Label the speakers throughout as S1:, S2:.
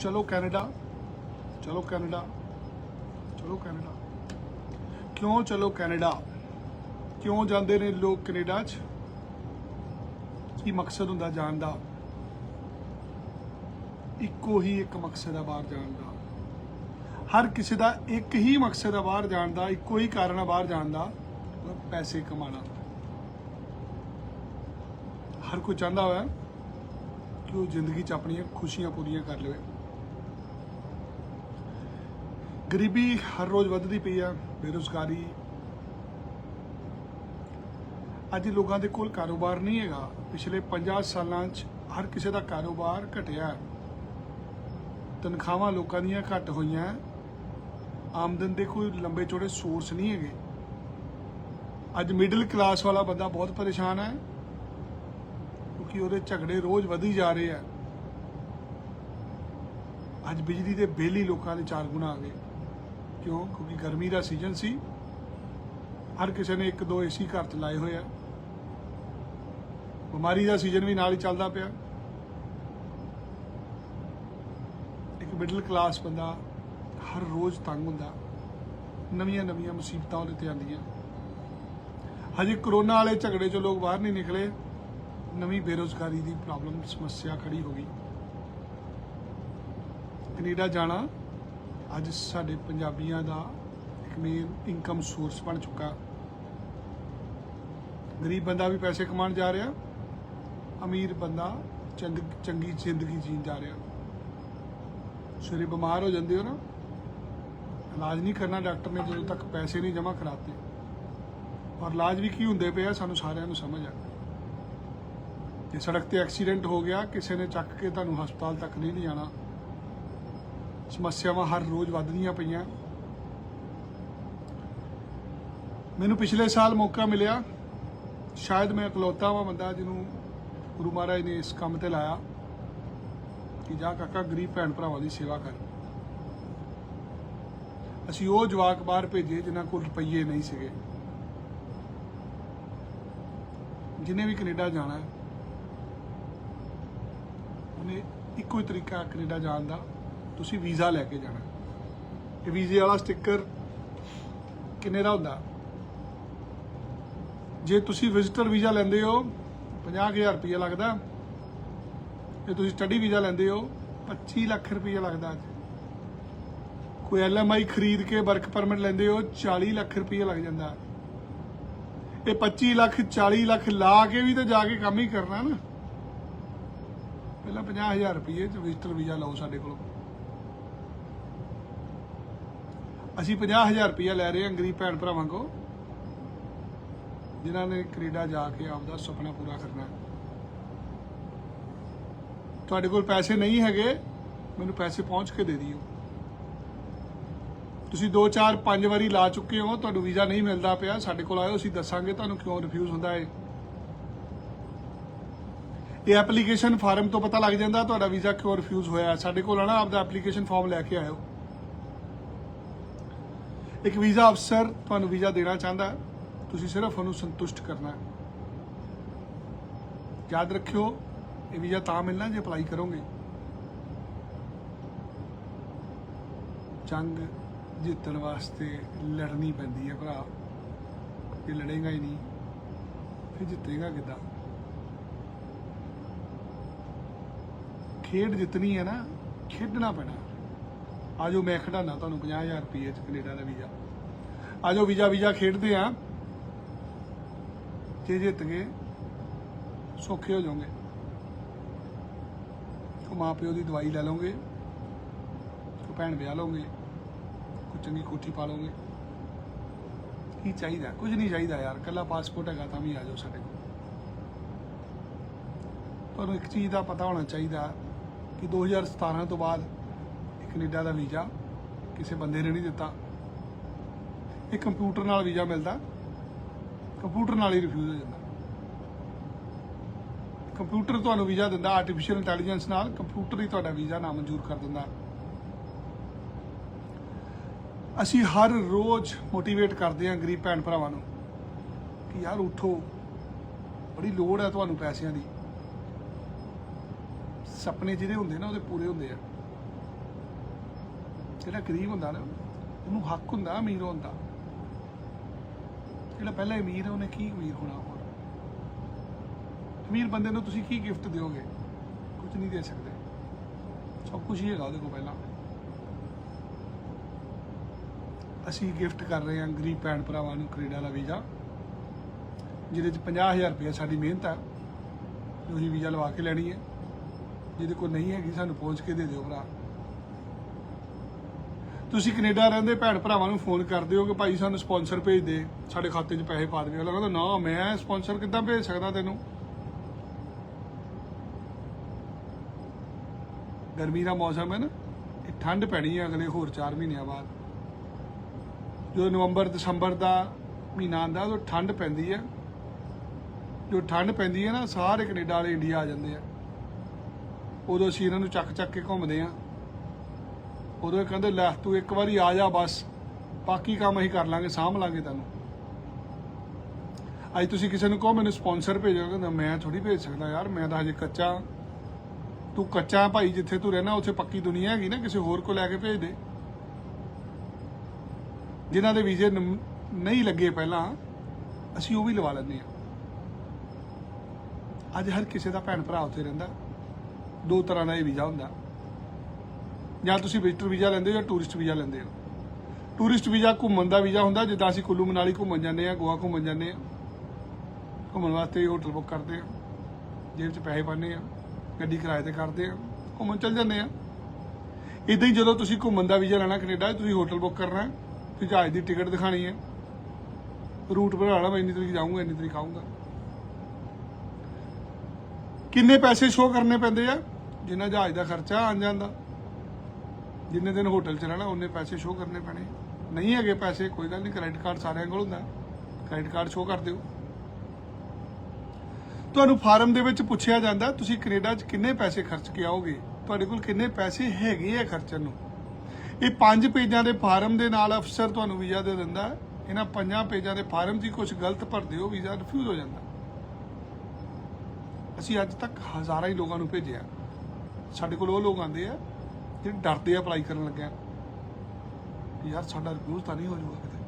S1: ਚਲੋ ਕੈਨੇਡਾ ਚਲੋ ਕੈਨੇਡਾ ਚਲੋ ਕੈਨੇਡਾ। ਕਿਉਂ ਚਲੋ ਕੈਨੇਡਾ? ਕਿਉਂ ਜਾਂਦੇ ਨੇ ਲੋਕ ਕੈਨੇਡਾ 'ਚ? ਕੀ ਮਕਸਦ ਹੁੰਦਾ ਜਾਣ ਦਾ? ਇੱਕੋ ਹੀ ਇੱਕ ਮਕਸਦ ਹੈ ਬਾਹਰ ਜਾਣ ਦਾ। ਹਰ ਕਿਸੇ ਦਾ ਇੱਕ ਹੀ ਮਕਸਦ ਹੈ ਬਾਹਰ ਜਾਣ ਦਾ, ਇੱਕੋ ਹੀ ਕਾਰਨ ਹੈ ਬਾਹਰ ਜਾਣ ਦਾ ਪੈਸੇ ਕਮਾਉਣਾ ਹਰ ਕੋਈ ਚਾਹੁੰਦਾ ਹੋਇਆ ਕਿ ਉਹ ਜ਼ਿੰਦਗੀ 'ਚ ਆਪਣੀਆਂ ਖੁਸ਼ੀਆਂ ਪੂਰੀਆਂ ਕਰ ਲਵੇ। ਗਰੀਬੀ ਹਰ ਰੋਜ਼ ਵੱਧਦੀ ਪਈ ਆ, ਬੇਰੁਜ਼ਗਾਰੀ। ਅੱਜ ਲੋਕਾਂ ਦੇ ਕੋਲ ਕਾਰੋਬਾਰ ਨਹੀਂ ਹੈਗਾ। ਪਿਛਲੇ 50 ਸਾਲਾਂ 'ਚ ਹਰ ਕਿਸੇ ਦਾ ਕਾਰੋਬਾਰ ਘਟਿਆ। ਤਨਖਾਹਾਂ ਲੋਕਾਂ ਦੀਆਂ ਘੱਟ ਹੋਈਆਂ। ਆਮਦਨ ਦੇ ਕੋਈ ਲੰਬੇ ਚੌੜੇ ਸੋਰਸ ਨਹੀਂ ਹੈਗੇ। ਅੱਜ ਮਿਡਲ ਕਲਾਸ ਵਾਲਾ ਬੰਦਾ ਬਹੁਤ ਪਰੇਸ਼ਾਨ ਹੈ, ਕਿਉਂਕਿ ਉਹਦੇ ਝਗੜੇ ਰੋਜ਼ ਵਧੀ ਜਾ ਰਹੇ ਆ। ਅੱਜ ਬਿਜਲੀ ਦੇ ਬਿੱਲ ਹੀ ਲੋਕਾਂ ਦੇ ਚਾਰ ਗੁਣਾ ਆ ਗਏ। ਕਿਉਂ? ਕਿਉਂਕਿ ਗਰਮੀ ਦਾ ਸੀਜ਼ਨ ਸੀ। ਹਰ ਕਿਸੇ ਨੇ ਇੱਕ ਦੋ ਏਸੀ ਘਰ ਚ ਲਾਏ ਹੋਏ ਆ। ਬਿਮਾਰੀ ਦਾ ਸੀਜ਼ਨ ਵੀ ਨਾਲ ਹੀ ਚੱਲਦਾ ਪਿਆ। ਇੱਕ ਮਿਡਲ ਕਲਾਸ ਬੰਦਾ ਹਰ ਰੋਜ਼ ਤੰਗ ਹੁੰਦਾ। ਨਵੀਆਂ ਨਵੀਆਂ ਮੁਸੀਬਤਾਂ ਉਹਦੇ ਤੇ ਆਉਂਦੀਆਂ। ਹਜੇ ਕਰੋਨਾ ਵਾਲੇ ਝਗੜੇ ਚੋਂ ਲੋਕ ਬਾਹਰ ਨਹੀਂ ਨਿਕਲੇ। ਨਵੀਂ ਬੇਰੋਜ਼ਗਾਰੀ ਦੀ ਪ੍ਰੋਬਲਮ ਸਮੱਸਿਆ ਖੜੀ ਹੋ ਗਈ। ਕੈਨੇਡਾ ਜਾਣਾ ਅੱਜ ਸਾਡੇ ਪੰਜਾਬੀਆਂ ਦਾ ਇੱਕ ਮੇਨ ਇਨਕਮ ਸੋਰਸ ਬਣ ਚੁੱਕਾ। ਗਰੀਬ ਬੰਦਾ ਵੀ ਪੈਸੇ ਕਮਾਉਣ ਜਾ ਰਿਹਾ, ਅਮੀਰ ਬੰਦਾ ਚੰਗ, ਚੰਗੀ ਜ਼ਿੰਦਗੀ ਜੀਣ ਜਾ ਰਿਹਾ। ਸਵੇਰੇ ਬਿਮਾਰ ਹੋ ਜਾਂਦੇ ਹੋ ਨਾ, ਇਲਾਜ ਨਹੀਂ ਕਰਨਾ ਡਾਕਟਰ ਨੇ ਜਦੋਂ ਤੱਕ ਪੈਸੇ ਨਹੀਂ ਜਮ੍ਹਾਂ ਕਰਾਤੇ। ਔਰ ਇਲਾਜ ਵੀ ਕੀ ਹੁੰਦੇ ਪਏ ਆ, ਸਾਨੂੰ ਸਾਰਿਆਂ ਨੂੰ ਸਮਝ ਆ। ਜੇ ਸੜਕ ਤੇ ਐਕਸੀਡੈਂਟ ਹੋ ਗਿਆ, ਕਿਸੇ ਨੇ ਚੱਕ ਕੇ ਤੁਹਾਨੂੰ ਹਸਪਤਾਲ ਤੱਕ ਨਹੀਂ ਲਿਜਾਣਾ। ਸਮੱਸਿਆਵਾਂ ਹਰ ਰੋਜ਼ ਵੱਧਦੀਆਂ ਪਈਆਂ। ਮੈਨੂੰ ਪਿਛਲੇ ਸਾਲ ਮੌਕਾ ਮਿਲਿਆ। ਸ਼ਾਇਦ ਮੈਂ ਇਕਲੌਤਾ ਵਾਂ ਬੰਦਾ ਜਿਹਨੂੰ ਗੁਰੂ ਮਹਾਰਾਜ ਨੇ ਇਸ ਕੰਮ ਤੇ ਲਾਇਆ ਕਿ ਜਾ ਕਾਕਾ, ਗਰੀਬ ਭੈਣ ਭਰਾਵਾਂ ਦੀ ਸੇਵਾ ਕਰ। ਅਸੀਂ ਉਹ ਜਵਾਕ ਬਾਹਰ ਭੇਜੇ ਜਿਨ੍ਹਾਂ ਕੋਲ ਰੁਪਈਏ ਨਹੀਂ ਸੀਗੇ। ਜਿਹਨੇ ਵੀ ਕੈਨੇਡਾ ਜਾਣਾ ਉਹਨੇ ਇੱਕੋ ਹੀ ਤਰੀਕਾ ਕੈਨੇਡਾ ਜਾਣ ਦਾ। ਤੁਸੀਂ ਵੀਜ਼ਾ ਲੈ ਕੇ ਜਾਣਾ। ਇਹ ਵੀਜ਼ੇ ਵਾਲਾ ਸਟicker ਕਿੰਨੇ ਦਾ ਹੁੰਦਾ? ਜੇ ਤੁਸੀਂ ਵਿਜ਼ਿਟਰ ਵੀਜ਼ਾ ਲੈਂਦੇ ਹੋ 50000 ਰੁਪਏ ਲੱਗਦਾ। ਜੇ ਤੁਸੀਂ ਸਟੱਡੀ ਵੀਜ਼ਾ ਲੈਂਦੇ ਹੋ 25 ਲੱਖ ਰੁਪਏ ਲੱਗਦਾ ਅੱਜ। ਕੋਈ ਐਲਐਮਆਈ ਖਰੀਦ ਕੇ ਵਰਕ ਪਰਮਿਟ ਲੈਂਦੇ ਹੋ 40 ਲੱਖ ਰੁਪਏ ਲੱਗ ਜਾਂਦਾ। ਇਹ 25 ਲੱਖ 40 ਲੱਖ ਲਾ ਕੇ ਵੀ ਤਾਂ ਜਾ ਕੇ ਕੰਮ ਹੀ ਕਰਨਾ ਨਾ। ਪਹਿਲਾਂ 50000 ਰੁਪਏ ਚ ਵਿਜ਼ਟਰ ਵੀਜ਼ਾ ਲਓ ਸਾਡੇ ਕੋਲੋਂ। ਅਸੀਂ 50000 ਰੁਪਇਆ ਲੈ ਰਹੇ ਹਾਂ ਗਰੀਬ ਭੈਣ ਭਰਾਵਾਂ ਕੋ ਜਿਨ੍ਹਾਂ ਨੇ ਕੈਨੇਡਾ ਜਾ ਕੇ ਆਪਦਾ ਸੁਪਨਾ ਪੂਰਾ ਕਰਨਾ ਹੈ। ਤੁਹਾਡੇ ਕੋਲ ਪੈਸੇ ਨਹੀਂ ਹੈਗੇ, ਮੈਨੂੰ ਪੈਸੇ ਪਹੁੰਚ ਕੇ ਦੇ ਦਿਓ। ਤੁਸੀਂ 2 4 5 ਵਾਰੀ ਲਾ ਚੁੱਕੇ ਹੋ, ਤੁਹਾਨੂੰ ਵੀਜ਼ਾ ਨਹੀਂ ਮਿਲਦਾ ਪਿਆ, ਸਾਡੇ ਕੋਲ ਆਇਓ, ਅਸੀਂ ਦੱਸਾਂਗੇ ਤੁਹਾਨੂੰ ਕਿਉਂ ਰਿਫਿਊਜ਼ ਹੁੰਦਾ ਹੈ ਇਹ ਐਪਲੀਕੇਸ਼ਨ ਫਾਰਮ ਤੋਂ ਪਤਾ ਲੱਗ ਜਾਂਦਾ ਤੁਹਾਡਾ ਵੀਜ਼ਾ ਕਿਉਂ ਰਿਫਿਊਜ਼ ਹੋਇਆ ਸਾਡੇ ਕੋਲ ਆਣਾ ਆਪਦਾ ਐਪਲੀਕੇਸ਼ਨ ਫਾਰਮ ਲੈ ਕੇ ਆਇਓ। ਇੱਕ ਵੀਜ਼ਾ ਅਫਸਰ ਤੁਹਾਨੂੰ ਵੀਜ਼ਾ ਦੇਣਾ ਚਾਹੁੰਦਾ ਹੈ। ਤੁਸੀਂ ਸਿਰਫ ਉਹਨੂੰ ਸੰਤੁਸ਼ਟ ਕਰਨਾ ਹੈ। ਯਾਦ ਰੱਖਿਓ, ਇਹ ਵੀਜ਼ਾ ਤਾਂ ਮਿਲਣਾ ਜੇ ਅਪਲਾਈ ਕਰੋਗੇ। ਜੰਗ ਜਿੱਤਣ ਵਾਸਤੇ ਲੜਨੀ ਪੈਂਦੀ ਹੈ ਭਰਾ। ਜੇ ਲੜੇਗਾ ਹੀ ਨਹੀਂ, ਫਿਰ ਜਿੱਤੇਗਾ ਕਿੱਦਾਂ? ਖੇਡ ਜਿੱਤਣੀ ਹੈ ਨਾ, ਖੇਡਣਾ ਪੈਣਾ। ਆਜੋ ਮੈਂ ਖਿਡਾਣਾ ਤੁਹਾਨੂੰ 50000 ਰੁਪਏ ਚ ਕੈਨੇਡਾ ਦਾ ਵੀਜ਼ਾ। ਆਜੋ ਵੀਜ਼ਾ ਵੀਜ਼ਾ ਖੇਡਦੇ ਆ। ਜੇ ਜਿੱਤ ਗਏ ਸੌਖੇ ਹੋ ਜਾਓਗੇ। ਕੋ ਮਾਂ ਪਿਓ ਦੀ ਦਵਾਈ ਲੈ ਲਓਗੇ ਕੋ ਭੈਣ ਵਿਆਹ ਲਓਗੇ ਕੋ ਚੰਗੀ ਕੋਠੀ ਪਾ ਲਓਗੇ। ਕੀ ਚਾਹੀਦਾ? ਕੁਝ ਨਹੀਂ ਚਾਹੀਦਾ ਯਾਰ ਕੱਲਾ ਪਾਸਪੋਰਟ ਹੈਗਾ ਤਾਂ ਵੀ ਆ ਜਾਓ ਸਾਡੇ ਕੋਲ। ਤੁਹਾਨੂੰ ਇੱਕ ਚੀਜ਼ ਦਾ ਪਤਾ ਹੋਣਾ ਚਾਹੀਦਾ ਕਿ 2017 ਤੋਂ ਬਾਅਦ ਕੈਨੇਡਾ ਦਾ ਵੀਜ਼ਾ, ਕਿਸੇ ਬੰਦੇ ਨੇ ਨਹੀਂ ਦਿੱਤਾ। ਇਹ ਕੰਪਿਊਟਰ ਨਾਲ ਵੀਜ਼ਾ ਮਿਲਦਾ, ਕੰਪਿਊਟਰ ਨਾਲ ਹੀ ਰਿਫਿਊਜ਼ ਹੋ ਜਾਂਦਾ। ਕੰਪਿਊਟਰ ਤੁਹਾਨੂੰ ਵੀਜ਼ਾ ਦਿੰਦਾ ਆਰਟੀਫੀਸ਼ੀਅਲ ਇੰਟੈਲੀਜੈਂਸ ਨਾਲ, ਕੰਪਿਊਟਰ ਹੀ ਤੁਹਾਡਾ ਵੀਜ਼ਾ ਨਾਮਨਜ਼ੂਰ ਕਰ ਦਿੰਦਾ। ਅਸੀਂ ਹਰ ਰੋਜ਼ ਮੋਟੀਵੇਟ ਕਰਦੇ ਹਾਂ ਗਰੀਬ ਭੈਣ ਭਰਾਵਾਂ ਨੂੰ ਕਿ ਯਾਰ ਉਠੋ, ਬੜੀ ਲੋੜ ਹੈ ਤੁਹਾਨੂੰ ਪੈਸਿਆਂ ਦੀ। ਸੁਪਨੇ ਜਿਹੜੇ ਹੁੰਦੇ ਨਾ, ਉਹਦੇ ਪੂਰੇ ਹੁੰਦੇ ਆ। ਜਿਹੜਾ ਗਰੀਬ ਹੁੰਦਾ ਨਾ, ਉਹਨੂੰ ਹੱਕ ਹੁੰਦਾ, ਅਮੀਰ ਹੋਣ ਦਾ। ਜਿਹੜਾ ਪਹਿਲਾਂ ਅਮੀਰ ਹੈ, ਉਹਨੇ ਕੀ ਅਮੀਰ ਹੋਣਾ ਹੋਰ? ਅਮੀਰ ਬੰਦੇ ਨੂੰ ਤੁਸੀਂ ਕੀ ਗਿਫਟ ਦਿਓਗੇ? ਕੁਝ ਨਹੀਂ ਦੇ ਸਕਦੇ। ਸਭ ਕੁਝ ਹੀ ਹੈਗਾ ਉਹਦੇ ਕੋਲ ਪਹਿਲਾਂ। ਅਸੀਂ ਗਿਫਟ ਕਰ ਰਹੇ ਹਾਂ ਗਰੀਬ ਭੈਣ ਭਰਾਵਾਂ ਨੂੰ ਕੈਨੇਡਾ ਦਾ ਵੀਜ਼ਾ, ਜਿਹਦੇ ਚ 50000 ਰੁਪਏ ਸਾਡੀ ਮਿਹਨਤ ਹੈ ਉਹੀ ਵੀਜ਼ਾ ਲਵਾ ਕੇ ਲੈਣੀ ਹੈ। ਜਿਹਦੇ ਕੋਲ ਨਹੀਂ ਹੈਗੀ, ਸਾਨੂੰ ਪਹੁੰਚ ਕੇ ਦੇ ਦਿਓ ਭਰਾ। ਤੁਸੀਂ ਕੈਨੇਡਾ ਰਹਿੰਦੇ ਭੈਣ ਭਰਾਵਾਂ ਨੂੰ ਫੋਨ ਕਰਦੇ ਹੋ ਕਿ ਭਾਈ ਸਾਨੂੰ ਸਪਾਂਸਰ ਭੇਜ ਦੇ, ਸਾਡੇ ਖਾਤੇ 'ਚ ਪੈਸੇ ਪਾ ਦੇਵੇ ਉਹ ਕਹਿੰਦਾ, ਨਾ, ਮੈਂ ਸਪਾਂਸਰ ਕਿੱਦਾਂ ਭੇਜ ਸਕਦਾ ਤੈਨੂੰ? ਗਰਮੀ ਦਾ ਮੌਸਮ ਹੈ ਨਾ, ਇਹ ਠੰਡ ਪੈਣੀ ਹੈ ਅਗਲੇ ਹੋਰ 4 ਮਹੀਨਿਆਂ ਬਾਅਦ। ਜਦੋਂ ਨਵੰਬਰ, ਦਸੰਬਰ ਦਾ ਮਹੀਨਾ ਆਉਂਦਾ, ਉਦੋਂ ਠੰਡ ਪੈਂਦੀ ਹੈ। ਜੋ ਠੰਡ ਪੈਂਦੀ ਹੈ ਨਾ, ਸਾਰੇ ਕੈਨੇਡਾ ਵਾਲੇ ਇੰਡੀਆ ਆ ਜਾਂਦੇ ਆ। ਉਦੋਂ ਅਸੀਂ ਇਹਨਾਂ ਨੂੰ ਚੱਕ ਚੱਕ ਕੇ ਘੁੰਮਦੇ ਆ ਉਦੋਂ ਇਹ ਕਹਿੰਦੇ, ਲੈ ਤੂੰ ਇੱਕ ਵਾਰੀ ਆ ਜਾ ਬਸ, ਬਾਕੀ ਕੰਮ ਅਸੀਂ ਕਰ ਲਾਂਗੇ, ਸਾਂਭ ਲਾਂਗੇ ਤੈਨੂੰ। ਅੱਜ ਤੁਸੀਂ ਕਿਸੇ ਨੂੰ ਕਹੋ, ਮੈਨੂੰ ਸਪਾਂਸਰ ਭੇਜੋ, ਕਹਿੰਦਾ, ਮੈਂ ਥੋੜੀ ਭੇਜ ਸਕਦਾ ਯਾਰ, ਮੈਂ ਤਾਂ ਹਜੇ ਕੱਚਾ ਤੂੰ ਕੱਚਾ ਭਾਈ, ਜਿੱਥੇ ਤੂੰ ਰਹਿਣਾ, ਉੱਥੇ ਪੱਕੀ ਦੁਨੀਆ ਹੈਗੀ ਨਾ, ਕਿਸੇ ਹੋਰ ਕੋ ਲੈ ਕੇ ਭੇਜ ਦੇ। ਜਿਨ੍ਹਾਂ ਦੇ ਵੀਜ਼ੇ ਨਹੀਂ ਲੱਗੇ ਪਹਿਲਾਂ, ਅਸੀਂ ਉਹ ਵੀ ਲਵਾ ਲੈਂਦੇ ਆ ਅੱਜ ਹਰ ਕਿਸੇ ਦਾ ਭੈਣ ਭਰਾ ਉੱਥੇ ਰਹਿੰਦਾ। ਦੋ ਤਰ੍ਹਾਂ ਦਾ ਇਹ ਵੀਜ਼ਾ ਹੁੰਦਾ। ਜਾਂ ਤੁਸੀਂ ਵਿਜ਼ਟਰ ਵੀਜ਼ਾ ਲੈਂਦੇ ਹੋ ਜਾਂ ਟੂਰਿਸਟ ਵੀਜ਼ਾ ਲੈਂਦੇ ਹੋ? ਟੂਰਿਸਟ ਵੀਜ਼ਾ ਘੁੰਮਣ ਦਾ ਵੀਜ਼ਾ ਹੁੰਦਾ, ਜਿੱਦਾਂ ਅਸੀਂ ਕੁੱਲੂ ਮਨਾਲੀ ਘੁੰਮਣ ਜਾਂਦੇ ਆ ਗੋਆ ਘੁੰਮਣ ਜਾਂਦੇ ਆ ਘੁੰਮਣ ਵਾਸਤੇ ਹੋਟਲ ਬੁੱਕ ਕਰਦੇ ਆ ਜੇਬ 'ਚ ਪੈਸੇ ਪਾਉਂਦੇ ਆ ਗੱਡੀ ਕਿਰਾਏ ਤੇ ਕਰਦੇ ਆ ਘੁੰਮਣ ਚੱਲ ਜਾਂਦੇ ਆ ਇਦਾਂ ਹੀ ਜਦੋਂ ਤੁਸੀਂ ਘੁੰਮਣ ਦਾ ਵੀਜ਼ਾ ਲੈਣਾ ਕੈਨੇਡਾ, ਤੁਸੀਂ ਹੋਟਲ ਬੁੱਕ ਕਰਨਾ, ਤੁਸੀਂ ਜਹਾਜ਼ ਦੀ ਟਿਕਟ ਦਿਖਾਣੀ ਹੈ। ਰੂਟ ਬਣਾਉਣਾ ਮੈਂ ਇੰਨੀ ਤਰੀਕ ਜਾਊਂਗਾ, ਇੰਨੀ ਤਰੀਕ ਆਊਂਗਾ। ਕਿੰਨੇ ਪੈਸੇ ਸ਼ੋਅ ਕਰਨੇ ਪੈਂਦੇ ਆ? ਜਿੰਨਾ ਜਹਾਜ਼ ਦਾ ਖਰਚਾ ਆਣ ਜਾਂਦਾ ਜਿੰਨੇ ਦਿਨ ਹੋਟਲ ਚ ਰਹਿਣਾ, ਉਹਨੇ ਪੈਸੇ ਸ਼ੋਅ ਕਰਨੇ ਪੈਣੇ। ਨਹੀਂ ਹੈਗੇ ਪੈਸੇ, ਕੋਈ ਗੱਲ ਨਹੀਂ ਕ੍ਰੈਡਿਟ ਕਾਰਡ ਸਾਰਿਆਂ ਕੋਲ ਹੁੰਦਾ। ਕ੍ਰੈਡਿਟ ਕਾਰਡ ਸ਼ੋਅ ਕਰ ਦਿਓ। ਤੁਹਾਨੂੰ ਫਾਰਮ ਦੇ ਵਿੱਚ ਪੁੱਛਿਆ ਜਾਂਦਾ, ਤੁਸੀਂ ਕੈਨੇਡਾ 'ਚ ਕਿੰਨੇ ਪੈਸੇ ਖਰਚ ਕੇ ਆਓਗੇ? ਤੁਹਾਡੇ ਕੋਲ ਕਿੰਨੇ ਪੈਸੇ ਹੈਗੇ ਆ ਖਰਚਣ ਨੂੰ? ਇਹ ਪੰਜ ਪੇਜਾਂ ਦੇ ਫਾਰਮ ਦੇ ਨਾਲ ਅਫਸਰ ਤੁਹਾਨੂੰ ਵੀਜ਼ਾ ਦੇ ਦਿੰਦਾ, ਇਹਨਾਂ ਪੰਜਾਂ ਪੇਜਾਂ ਦੇ ਫਾਰਮ 'ਚ ਹੀ ਕੁਝ ਗਲਤ ਭਰਦੇ ਹੋ, ਵੀਜ਼ਾ ਰਿਫਿਊਜ਼ ਹੋ ਜਾਂਦਾ। ਅਸੀਂ ਅੱਜ ਤੱਕ ਹਜ਼ਾਰਾਂ ਹੀ ਲੋਕਾਂ ਨੂੰ ਭੇਜਿਆ। ਸਾਡੇ ਕੋਲ ਉਹ ਲੋਕ ਆਉਂਦੇ ਆ ਜਿਹੜੇ ਡਰਦੇ ਆ ਅਪਲਾਈ ਕਰਨ ਲੱਗਿਆ। ਯਾਰ ਸਾਡਾ ਰਿਫਿਊਜ਼ ਤਾਂ ਨਹੀਂ ਹੋ ਜਾਊਗਾ ਕਿਤੇ।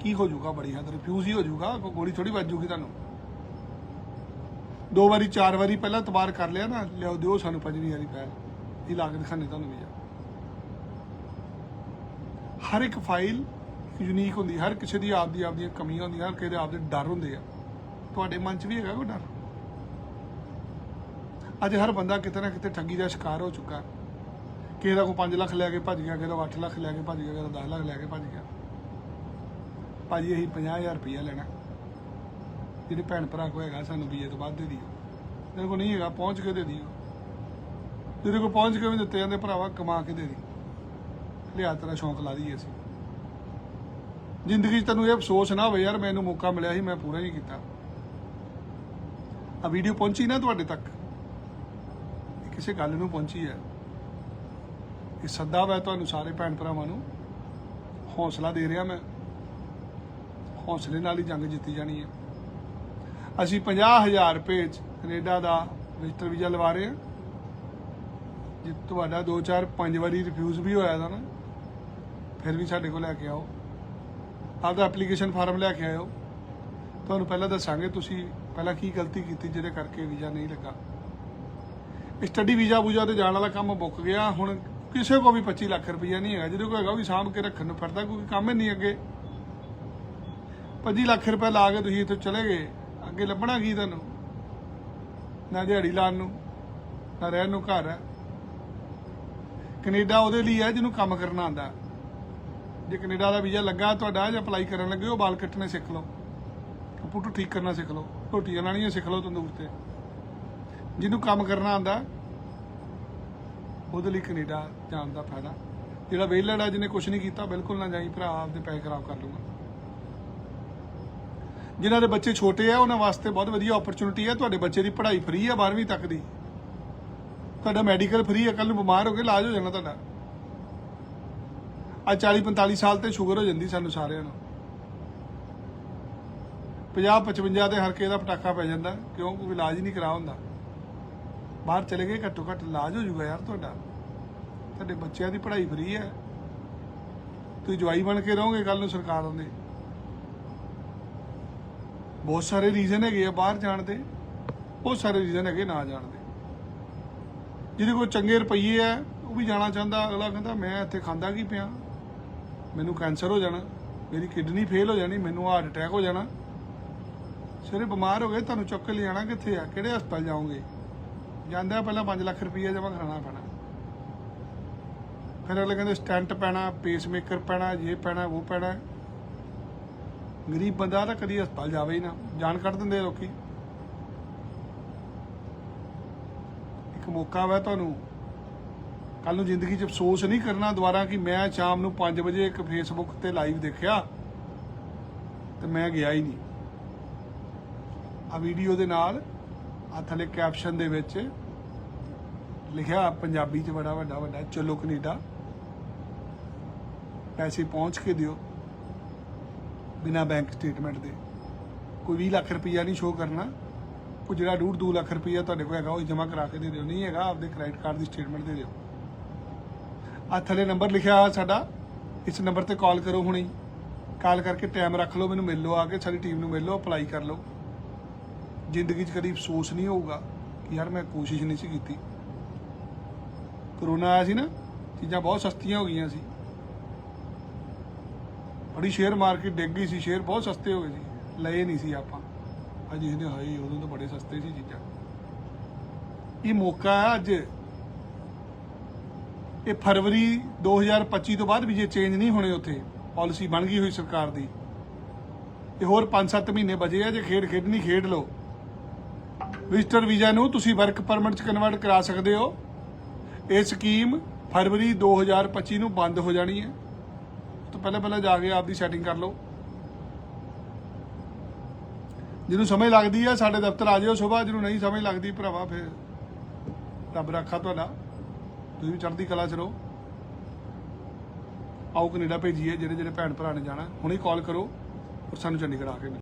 S1: ਕੀ ਹੋ ਜਾਊਗਾ ਬੜੀ ਹੱਦ ਰਿਫਿਊਜ਼ ਹੀ ਹੋ ਜਾਊਗਾ, ਕੋਈ ਗੋਲੀ ਥੋੜੀ ਵੱਜੂਗੀ ਤੁਹਾਨੂੰ। ਦੋ ਵਾਰੀ, ਚਾਰ ਵਾਰੀ ਪਹਿਲਾਂ ਤਬਾਰ ਕਰ ਲਿਆ ਨਾ, ਲਿਆਓ, ਦਿਓ ਸਾਨੂੰ ਪੰਜਵੀਂ ਵਾਰੀ ਪੈਰ ਇਹ ਲਾ ਕੇ ਦਿਖਾਣੇ ਤੁਹਾਨੂੰ ਵੀਜ਼ਾ ਹਰ ਇੱਕ ਫਾਈਲ ਯੂਨੀਕ ਹੁੰਦੀ, ਹਰ ਕਿਸੇ ਦੀ ਆਪਦੀ ਆਪਦੀਆਂ ਕਮੀਆਂ ਹੁੰਦੀਆਂ, ਹਰ ਕਿਸੇ ਦੇ ਆਪਦੇ ਡਰ ਹੁੰਦੇ ਆ। ਤੁਹਾਡੇ ਮਨ 'ਚ ਵੀ ਹੈਗਾ ਕੋਈ ਡਰ? ਅੱਜ ਹਰ ਬੰਦਾ ਕਿਤੇ ਨਾ ਕਿਤੇ ਠੱਗੀ ਦਾ ਸ਼ਿਕਾਰ ਹੋ ਚੁੱਕਾ। ਕਿਸੇ ਦਾ ਕੋ 5 ਲੱਖ ਲੈ ਕੇ ਭੱਜ ਗਿਆ ਕਿਸੇ ਦਾ 8 ਲੱਖ ਲੈ ਕੇ ਭੱਜ ਗਿਆ ਕਿਸੇ ਦਾ 10 ਲੱਖ ਲੈ ਕੇ ਭੱਜ ਗਿਆ। ਭਾਜੀ, ਅਸੀਂ 50000 ਰੁਪਇਆ ਲੈਣਾ। ਜਿਹੜੇ ਭੈਣ ਭਰਾ ਕੋ ਹੈਗਾ, ਸਾਨੂੰ ਬੀਏ ਤੋਂ ਬਾਅਦ ਦੇ ਦਿਓ। ਤੇਰੇ ਕੋ ਨਹੀਂ ਹੈਗਾ, ਪਹੁੰਚ ਕੇ ਦੇ ਦਿਓ। ਤੇਰੇ ਕੋ ਪਹੁੰਚ ਕੇ ਵੀ ਦਿੱਤੇ ਜਾਂਦੇ, ਭਰਾਵਾ, ਕਮਾ ਕੇ ਦੇ ਦੀ ਲਿਆ ਤੇਰਾ ਸ਼ੌਂਕ ਲਾ ਦਈਏ ਅਸੀਂ। ਜ਼ਿੰਦਗੀ 'ਚ ਤੈਨੂੰ ਇਹ ਅਫਸੋਸ ਨਾ ਹੋਵੇ, ਯਾਰ ਮੈਨੂੰ ਮੌਕਾ ਮਿਲਿਆ ਸੀ, ਮੈਂ ਪੂਰਾ ਨਹੀਂ ਕੀਤਾ। ਆ ਵੀਡੀਓ ਪਹੁੰਚੀ ਨਾ ਤੁਹਾਡੇ ਤੱਕ। ਕਿਸੇ ਗੱਲ ਨੂੰ ਪਹੁੰਚੀ ਹੈ। ਇਹ ਸੱਦਾ ਵਾ ਤੁਹਾਨੂੰ ਸਾਰੇ ਭੈਣ ਭਰਾਵਾਂ ਨੂੰ ਹੌਸਲਾ ਦੇ ਰਿਹਾ ਮੈਂ। ਹੌਸਲੇ ਨਾਲ ਹੀ ਜੰਗ ਜਿੱਤੀ ਜਾਣੀ ਹੈ। ਅਸੀਂ 50000 ਰੁਪਏ ਚ ਕੈਨੇਡਾ ਦਾ ਰਜਿਸਟਰ ਵੀਜ਼ਾ ਲਵਾ ਰਹੇ ਹਾਂ। ਜੇ ਤੁਹਾਡਾ 2 4 5 ਵਾਰੀ ਰਿਫਿਊਜ਼ ਵੀ ਹੋਇਆ ਦਾ ਨਾ, ਫਿਰ ਵੀ ਸਾਡੇ ਕੋਲ ਲੈ ਕੇ ਆਓ। ਆਪਦਾ ਐਪਲੀਕੇਸ਼ਨ ਫਾਰਮ ਲੈ ਕੇ ਆਇਓ। ਤੁਹਾਨੂੰ ਪਹਿਲਾਂ ਦੱਸਾਂਗੇ ਤੁਸੀਂ ਪਹਿਲਾਂ ਕੀ ਗਲਤੀ ਕੀਤੀ ਜਿਹਦੇ ਕਰਕੇ ਵੀਜ਼ਾ ਨਹੀਂ ਲੱਗਾ। ਸਟੱਡੀ ਵੀਜ਼ਾ ਬੂਜਾ ਤੇ ਜਾਣ ਵਾਲਾ ਕੰਮ ਬੁੱਕ ਗਿਆ, ਹੁਣ ਕਿਸੇ ਕੋ ਵੀ 25 ਲੱਖ ਰੁਪਈਆ ਨਹੀਂ ਹੈਗਾ, ਜਿਹਦੇ ਕੋਲ ਹੈਗਾ ਉਹ ਵੀ ਸਾਂਭ ਕੇ ਰੱਖਣ ਨੂੰ ਫਿਰਦਾ ਕਿਉਂਕਿ ਕੰਮ ਹੀ ਨਹੀਂ ਅੱਗੇ। 25 ਲੱਖ ਰੁਪਏ ਲਾ ਕੇ ਤੁਸੀਂ ਇੱਥੇ ਚਲੇ ਗਏ, ਅੱਗੇ ਲੱਭਣਾ ਕੀ ਤੁਹਾਨੂੰ? ਨਾ ਦਿਹਾੜੀ ਲਾਉਣ ਨੂੰ, ਨਾ ਰਹਿਣ ਨੂੰ ਘਰ। ਹੈ ਕੈਨੇਡਾ ਉਹਦੇ ਲਈ ਹੈ ਜਿਹਨੂੰ ਕੰਮ ਕਰਨਾ ਆਉਂਦਾ। ਜੇ ਕੈਨੇਡਾ ਦਾ ਵੀਜ਼ਾ ਲੱਗਾ, ਤੁਹਾਡਾ ਜਾਂ ਅਪਲਾਈ ਕਰਨ ਲੱਗੇ, ਉਹ ਬਾਲ ਕੱਟਣੇ ਸਿੱਖ ਲਓ। ਕੰਪਿਊਟਰ ਠੀਕ ਕਰਨਾ ਸਿੱਖ ਲਓ, ਰੋਟੀਆਂ ਲਾਣੀਆਂ ਸਿੱਖ ਲਓ ਤੰਦੂਰ ਤੇ। ਜਿਹਨੂੰ ਕੰਮ ਕਰਨਾ ਆਉਂਦਾ ਉਹਦੇ ਲਈ ਕੈਨੇਡਾ ਜਾਣ ਦਾ ਫਾਇਦਾ। ਜਿਹੜਾ ਵਿਹਲੜ ਆ, ਜਿਹਨੇ ਕੁਝ ਨਹੀਂ ਕੀਤਾ, ਬਿਲਕੁਲ ਨਾ ਜਾਈ, ਭਰਾ ਆਪਦੇ ਪੈਸੇ ਖਰਾਬ ਕਰ ਲੂਗਾ ਜਿਨ੍ਹਾਂ ਦੇ ਬੱਚੇ ਛੋਟੇ ਆ, ਉਹਨਾਂ ਵਾਸਤੇ ਬਹੁਤ ਵਧੀਆ ਓਪਰਚੁਨਿਟੀ ਹੈ ਤੁਹਾਡੇ ਬੱਚੇ ਦੀ ਪੜ੍ਹਾਈ ਫ੍ਰੀ ਹੈ 12ਵੀਂ ਤੱਕ ਦੀ। ਤੁਹਾਡਾ ਮੈਡੀਕਲ ਫ੍ਰੀ ਹੈ ਕੱਲ ਨੂੰ ਬਿਮਾਰ ਹੋ ਕੇ ਇਲਾਜ ਹੋ ਜਾਣਾ ਤੁਹਾਡਾ। ਆ 40 45 ਸਾਲ ਤੇ ਸ਼ੂਗਰ ਹੋ ਜਾਂਦੀ ਸਾਨੂੰ ਸਾਰਿਆਂ ਨੂੰ। 50 55 ਤੇ ਹਰ ਕਿਸੇ ਦਾ ਪਟਾਕਾ ਪੈ ਜਾਂਦਾ ਕਿਉਂ ਕੋਈ ਇਲਾਜ ਨਹੀਂ ਕਰਾ ਹੁੰਦਾ। ਬਾਹਰ ਚਲੇ ਗਏ, ਘੱਟੋ ਘੱਟ ਇਲਾਜ ਹੋ ਜਾਊਗਾ ਯਾਰ ਤੁਹਾਡਾ। ਤੁਹਾਡੇ ਬੱਚਿਆਂ ਦੀ ਪੜ੍ਹਾਈ ਫਰੀ ਹੈ। ਤੁਸੀਂ ਜਵਾਈ ਬਣ ਕੇ ਰਹੋਗੇ ਕੱਲ ਨੂੰ ਸਰਕਾਰ ਦੇ। ਬਹੁਤ ਸਾਰੇ ਰੀਜ਼ਨ ਹੈਗੇ ਆ ਬਾਹਰ ਜਾਣ ਦੇ। ਬਹੁਤ ਸਾਰੇ ਰੀਜ਼ਨ ਹੈਗੇ ਨਾ ਜਾਣ ਦੇ। ਜਿਹਦੇ ਕੋਲ ਚੰਗੇ ਰੁਪਈਏ ਆ, ਉਹ ਵੀ ਜਾਣਾ ਚਾਹੁੰਦਾ। ਅਗਲਾ ਕਹਿੰਦਾ, ਮੈਂ ਇੱਥੇ ਖਾਂਦਾ ਕੀ ਪਿਆ? ਮੈਨੂੰ ਕੈਂਸਰ ਹੋ ਜਾਣਾ। ਮੇਰੀ ਕਿਡਨੀ ਫੇਲ ਹੋ ਜਾਣੀ। ਮੈਨੂੰ ਹਾਰਟ ਅਟੈਕ ਹੋ ਜਾਣਾ। ਸਵੇਰੇ ਬਿਮਾਰ ਹੋ ਗਏ, ਤੁਹਾਨੂੰ ਚੁੱਕ ਕੇ ਲਿਜਾਣਾ ਕਿੱਥੇ ਆ? ਕਿਹੜੇ ਹਸਪਤਾਲ ਜਾਓਗੇ? ਜਾਂਦਾ ਪਹਿਲਾਂ 5 ਲੱਖ ਰੁਪਈਆ ਜਮਾ ਕਰਾਉਣਾ ਪੈਣਾ। ਫਿਰ ਅਗਲੇ ਕਹਿੰਦੇ ਸਟੈਂਟ ਪੈਣਾ ਪੇਸਮੇਕਰ ਪੈਣਾ ਇਹ ਪੈਣਾ ਉਹ ਪੈਣਾ। ਗਰੀਬ ਬੰਦਾ ਤਾਂ ਕਦੀ ਹਸਪਤਾਲ ਜਾਵੇ ਹੀ ਨਾ, ਜਾਨ ਕੱਢ ਦਿੰਦੇ ਆ ਲੋਕੀ। ਇੱਕ ਮੌਕਾ ਵਾ ਤੁਹਾਨੂੰ। ਕੱਲ ਨੂੰ ਜ਼ਿੰਦਗੀ 'ਚ ਅਫਸੋਸ ਨਹੀਂ ਕਰਨਾ ਦੁਬਾਰਾ ਕਿ ਮੈਂ ਸ਼ਾਮ ਨੂੰ 5 ਵਜੇ ਇੱਕ ਫੇਸਬੁੱਕ ਤੇ ਲਾਈਵ ਦੇਖਿਆ ਤੇ ਮੈਂ ਗਿਆ ਹੀ ਨਹੀਂ। ਆ ਵੀਡੀਓ ਦੇ ਨਾਲ ਆ ਥੱਲੇ ਕੈਪਸ਼ਨ ਦੇ ਵਿੱਚ ਲਿਖਿਆ ਪੰਜਾਬੀ 'ਚ ਬੜਾ ਵੱਡਾ ਵੱਡਾ ਚਲੋ ਕੈਨੇਡਾ। ਪੈਸੇ ਪਹੁੰਚ ਕੇ ਦਿਓ ਬਿਨਾ ਬੈਂਕ ਸਟੇਟਮੈਂਟ ਦੇ। ਕੋਈ 20 ਲੱਖ ਰੁਪਈਆ ਨਹੀਂ ਸ਼ੋਅ ਕਰਨਾ। ਉਹ ਜਿਹੜਾ ਡੂਢ 2 ਲੱਖ ਰੁਪਈਆ ਤੁਹਾਡੇ ਕੋਲ ਹੈਗਾ, ਉਹ ਜਮ੍ਹਾਂ ਕਰਾ ਕੇ ਦੇ ਦਿਓ। ਨਹੀਂ ਹੈਗਾ, ਆਪਦੇ ਕ੍ਰੈਡਿਟ ਕਾਰਡ ਦੀ ਸਟੇਟਮੈਂਟ ਦੇ ਦਿਓ। ਆ ਥੱਲੇ ਨੰਬਰ ਲਿਖਿਆ ਸਾਡਾ। ਇਸ ਨੰਬਰ ਤੇ ਕਾਲ ਕਰੋ ਹੁਣੇ ਕਾਲ ਕਰਕੇ ਟਾਈਮ ਰੱਖ ਲਓ, ਮੈਨੂੰ ਮਿਲ ਲਓ ਆ ਕੇ, ਸਾਡੀ ਟੀਮ ਨੂੰ ਮਿਲ ਲਓ ਅਪਲਾਈ ਕਰ ਲਓ। ਜ਼ਿੰਦਗੀ 'ਚ ਕਦੀ ਅਫਸੋਸ ਨਹੀਂ ਹੋਊਗਾ ਕਿ ਯਾਰ ਮੈਂ ਕੋਸ਼ਿਸ਼ ਨਹੀਂ ਸੀ ਕੀਤੀ। ਕਰੋਨਾ ਆਇਆ ਸੀ ਨਾ, ਚੀਜ਼ਾਂ ਬਹੁਤ ਸਸਤੀਆਂ ਹੋ ਗਈਆਂ ਸੀ। ਬੜੀ ਸ਼ੇਅਰ ਮਾਰਕੀਟ ਡਿੱਗ ਗਈ ਸੀ, ਸ਼ੇਅਰ ਬਹੁਤ ਸਸਤੇ ਹੋ ਗਏ ਸੀ। ਲਏ ਨਹੀਂ ਸੀ ਆਪਾਂ। ਅੱਜ ਇਹਨੇ ਹਾਈ ਉਦੋਂ ਤਾਂ ਬੜੇ ਸਸਤੇ ਸੀ ਚੀਜ਼ਾਂ। ਇਹ ਮੌਕਾ ਹੈ ਅੱਜ। ਇਹ ਫਰਵਰੀ 2025 ਤੋਂ ਬਾਅਦ ਵੀ ਜੇ ਚੇਂਜ ਨਹੀਂ ਹੋਣੇ ਉੱਥੇ ਪਾਲਿਸੀ ਬਣ ਗਈ ਹੋਈ ਸਰਕਾਰ ਦੀ। ਇਹ ਹੋਰ 5-7 ਮਹੀਨੇ ਬਚੇ ਆ, ਜੇ ਖੇਡ ਖੇਡਣੀ ਖੇਡ ਲਓ। ਵਿਜ਼ਟਰ ਵੀਜ਼ਾ ਨੂੰ ਤੁਸੀਂ ਵਰਕ ਪਰਮਿਟ ਚ ਕਨਵਰਟ ਕਰਾ ਸਕਦੇ ਹੋ। ਇਹ ਸਕੀਮ ਫਰਵਰੀ 2025 ਨੂੰ ਬੰਦ ਹੋ ਜਾਣੀ ਹੈ। ਤੋਂ ਪਹਿਲਾਂ ਪਹਿਲਾਂ ਜਾ ਕੇ ਆਪਦੀ ਸੈਟਿੰਗ ਕਰ ਲਓ। ਜਿਹਨੂੰ ਸਮਝ ਲੱਗਦੀ ਹੈ, ਸਾਡੇ ਦਫ਼ਤਰ ਆ ਜਿਓ ਸਵੇਰ, ਜਿਹਨੂੰ ਨਹੀਂ ਸਮਝ ਲੱਗਦੀ ਭਰਾਵਾ, ਫਿਰ ਰੱਬ ਰੱਖਾ ਤੁਹਾਡਾ। ਤੁਸੀਂ ਵੀ ਚੜ੍ਹਦੀ ਕਲਾ ਚ ਰਹੋ। ਆਓ ਕੈਨੇਡਾ ਭੇਜੀਏ ਜਿਹੜੇ ਜਿਹੜੇ ਭੈਣ ਭਰਾ ਨੇ ਜਾਣਾ, ਹੁਣੇ ਕਾਲ ਕਰੋ ਔਰ ਸਾਨੂੰ ਚੰਡੀਗੜ੍ਹ ਆ ਕੇ ਮਿਲੋ।